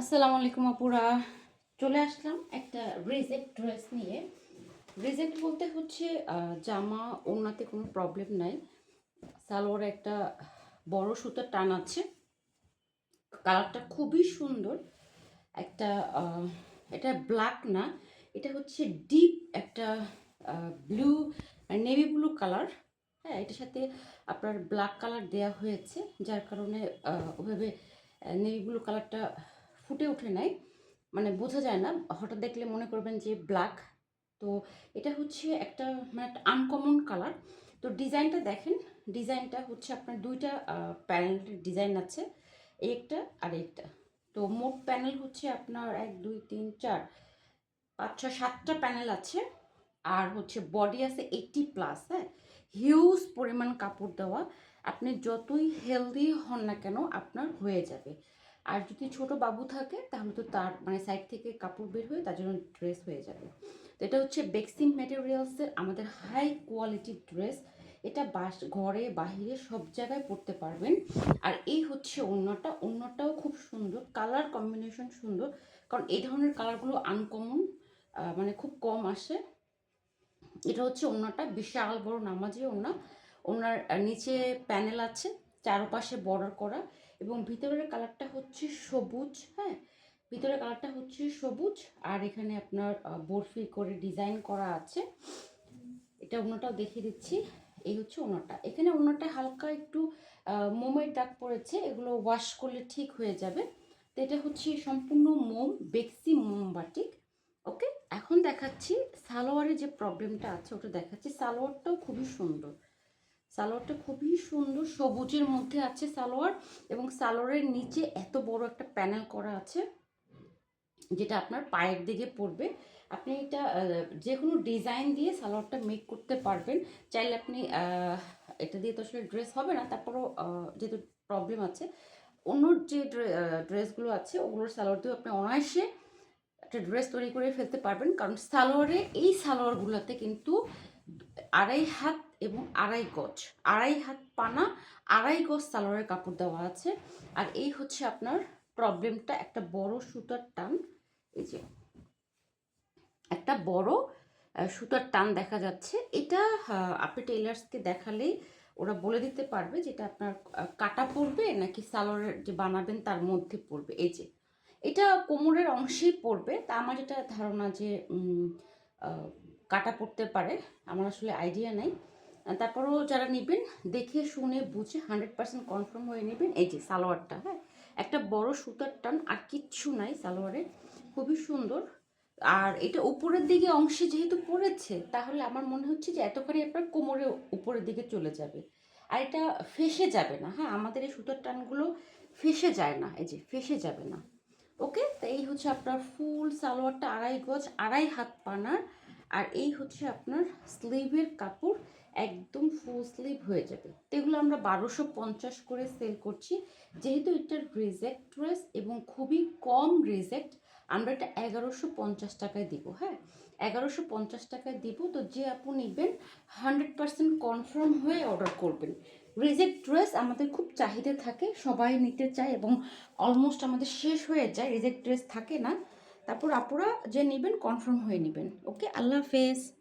আসসালামু আলাইকুম আপুরা। চলে আসলাম একটা রিজেক্ট ড্রেস নিয়ে। রিজেক্ট বলতে হচ্ছে জামা ওনাতে কোনো প্রবলেম নাই। সালোয়ারে একটা বড় সুতার টান আছে। কালারটা খুবই সুন্দর। একটা এটা ব্ল্যাক না, এটা হচ্ছে ডিপ একটা ব্লু নেভি ব্লু কালার হ্যাঁ এটার সাথে আপনার ব্ল্যাক কালার দেয়া হয়েছে, যার কারণে ওভাবে নেভি ব্লু কালারটা ফুটে ওঠে নাই। মানে বোঝা যায় না, হঠাৎ দেখলে মনে করবেন যে ব্ল্যাক তো এটা হচ্ছে একটা মানে একটা আনকমন কালার তো ডিজাইনটা দেখেন, ডিজাইনটা হচ্ছে আপনার দুইটা প্যানেলের ডিজাইন আছে এই একটা আর একটা। তো মোট প্যানেল হচ্ছে আপনার এক, দুই, তিন, চার, পাঁচ, ছয়, সাতটা প্যানেল আছে। আর হচ্ছে বডি আছে এইটটি প্লাস হ্যাঁ? হিউজ পরিমাণ কাপড় দেওয়া। আপনি যতই হেলদি হন না কেন, আপনার হয়ে যাবে। আর যদি ছোট বাবু থাকে, তাহলে তো তার মানে সাইড থেকে কাপড় বের হয়ে তার জন্য ড্রেস হয়ে যাবে। তো এটা হচ্ছে বেক্সিং ম্যাটেরিয়ালসের আমাদের হাই কোয়ালিটির ড্রেস এটা বাস, ঘরে, বাহিরে সব জায়গায় পরতে পারবেন। আর এই হচ্ছে অন্যটা অন্যটাও খুব সুন্দর। কালার কম্বিনেশন সুন্দর। কারণ এই ধরনের কালারগুলো আনকমন মানে খুব কম আসে। এটা হচ্ছে ওনাটা বিশাল বড় নামাজি ওনা ওনার নিচে প্যানেল আছে। চারপাশে বর্ডার করা এবং ভিতরের কালারটা হচ্ছে সবুজ হ্যাঁ? ভিতরের কালারটা হচ্ছে সবুজ আর এখানে আপনার বরফি করে ডিজাইন করা আছে। এটা ওনাটাও দেখিয়ে দিচ্ছি। এই হচ্ছে ওনাটা। এখানে ওনাটা হালকা একটু মোমের দাগ পড়েছে, এগুলো ওয়াশ করলে ঠিক হয়ে যাবে। তো এটা হচ্ছে সম্পূর্ণ মোম, বেক্সি মোমবাটিক ওকে? এখন দেখাচ্ছি সালোয়ারের যে প্রবলেমটা আছে, ওটা দেখাচ্ছি। সালোয়ারটাও খুবই সুন্দর। সালোয়ারটা খুবই সুন্দর, সবুজের মধ্যে আছে সালোয়ার এবং সালোয়ারের নিচে এত বড় একটা প্যানেল করা আছে যেটা আপনার পায়ের দিকে পড়বে। আপনি এটা যে কোনো ডিজাইন দিয়ে সালোয়ারটা মেক করতে পারবেন। চাইলে আপনি এটা দিয়ে তো আসলে ড্রেস হবে না, তারপরও যেহেতু প্রবলেম আছে, অন্য যে ড্রেসগুলো আছে, ওগুলোর সালোয়ার দিয়েও আপনি অনায়াসে একটা ড্রেস তৈরি করে ফেলতে পারবেন। কারণ সালোয়ারে, এই সালোয়ারগুলোতে কিন্তু আড়াই হাত এবং আড়াই গজ, আড়াই হাত পানা, আড়াই গজ সালোয়ারের কাপড় দেওয়া আছে। আর এই হচ্ছে আপনার প্রবলেমটা, একটা বড় সুতার টান। এই যে, একটা বড় সুতার টান দেখা যাচ্ছে। এটা আপনি টেলার্সকে দেখালেই ওরা বলে দিতে পারবে যেটা আপনার কাটা পড়বে নাকি সালোয়ারের যে বানাবেন তার মধ্যে পড়বে। এই যে, এটা কোমরের অংশেই পড়বে। তা আমার যেটা ধারণা যে কাটা পড়তে পারে, আমার আসলে আইডিয়া নাই। তারপরেও যারা নেবেন, দেখে শুনে বুঝে হান্ড্রেড পার্সেন্ট কনফার্ম হয়ে নেবেন। এই যে সালোয়ারটা হ্যাঁ? একটা বড় সুতার টান আর কিচ্ছু নাই সালোয়ারে খুবই সুন্দর। আর এটা উপরের দিকে অংশে যেহেতু পড়েছে, তাহলে আমার মনে হচ্ছে যে এতখানি আপনার কোমরে উপরের দিকে চলে যাবে। আর এটা ফেসে যাবে না হ্যাঁ? আমাদের এই সুতার টানগুলো ফেসে যায় না, এই যে ফেসে যাবে না। ওকে তো এই হচ্ছে আপনার ফুল সালোয়ারটা আড়াই গজ, আড়াই হাত পানার আর এই হচ্ছে আপনার স্লিভের কাপড়, একদম ফুল স্লিভ হয়ে যাবে। এগুলো আমরা বারোশো পঞ্চাশ করে সেল করছি। যেহেতু এটার রিজেক্ট ড্রেস এবং খুবই কম রিজেক্ট আমরা এটা এগারোশো পঞ্চাশ টাকায় দিব হ্যাঁ? এগারোশো পঞ্চাশ টাকায় দিব, তো যে আপু নেবেন হান্ড্রেড পার্সেন্ট কনফার্ম হয়ে অর্ডার করবেন। রিজেক্ট ড্রেস আমাদের খুব চাহিদা থাকে, সবাই নিতে চায় এবং অলমোস্ট আমাদের শেষ হয়ে যায় রিজেক্ট ড্রেস থাকে না। তারপর আপুরা যে নেবেন কনফার্ম হয়ে নেবেন। ওকে আল্লাহ হাফেজ।